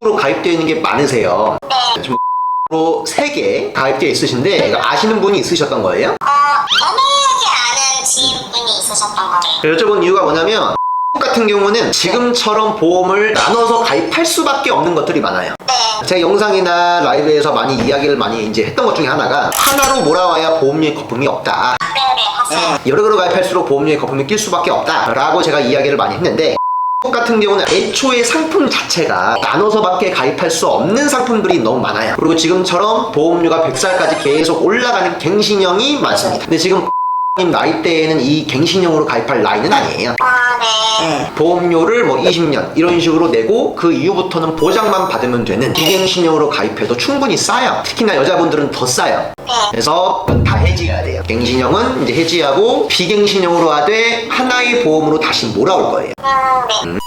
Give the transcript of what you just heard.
로 가입되어 있는 게 많으세요. 네. 지금 로 3개 가입되어 있으신데 이거 아시는 분이 있으셨던 거예요? 어, 애매하게 아는 지인분이 있으셨던 거예요. 여쭤본 이유가 뭐냐면 같은 경우는 지금처럼 보험을 나눠서 가입할 수밖에 없는 것들이 많아요. 네. 제 영상이나 라이브에서 많이 이야기를 많이 이제 했던 것 중에 하나가 하나로 몰아와야 보험료의 거품이 없다. 네네, 봤어요. 여러 개로 가입할수록 보험료의 거품이 낄 수밖에 없다라고 제가 이야기를 많이 했는데 같은 경우는 애초에 상품 자체가 나눠서밖에 가입할 수 없는 상품들이 너무 많아요. 그리고 지금처럼 보험료가 100살까지 계속 올라가는 갱신형이 많습니다. 근데 지금 님 나이대에는 이 갱신형으로 가입할 나이는 아니에요. 아, 네. 보험료를 뭐 20년 이런 식으로 내고 그 이후부터는 보장만 받으면 되는 비갱신형으로 가입해도 충분히 싸요. 특히나 여자분들은 더 싸요. 네. 그래서 다 해지해야 돼요. 갱신형은 이제 해지하고 비갱신형으로 하되 하나의 보험으로 다시 몰아올 거예요. 음, 네.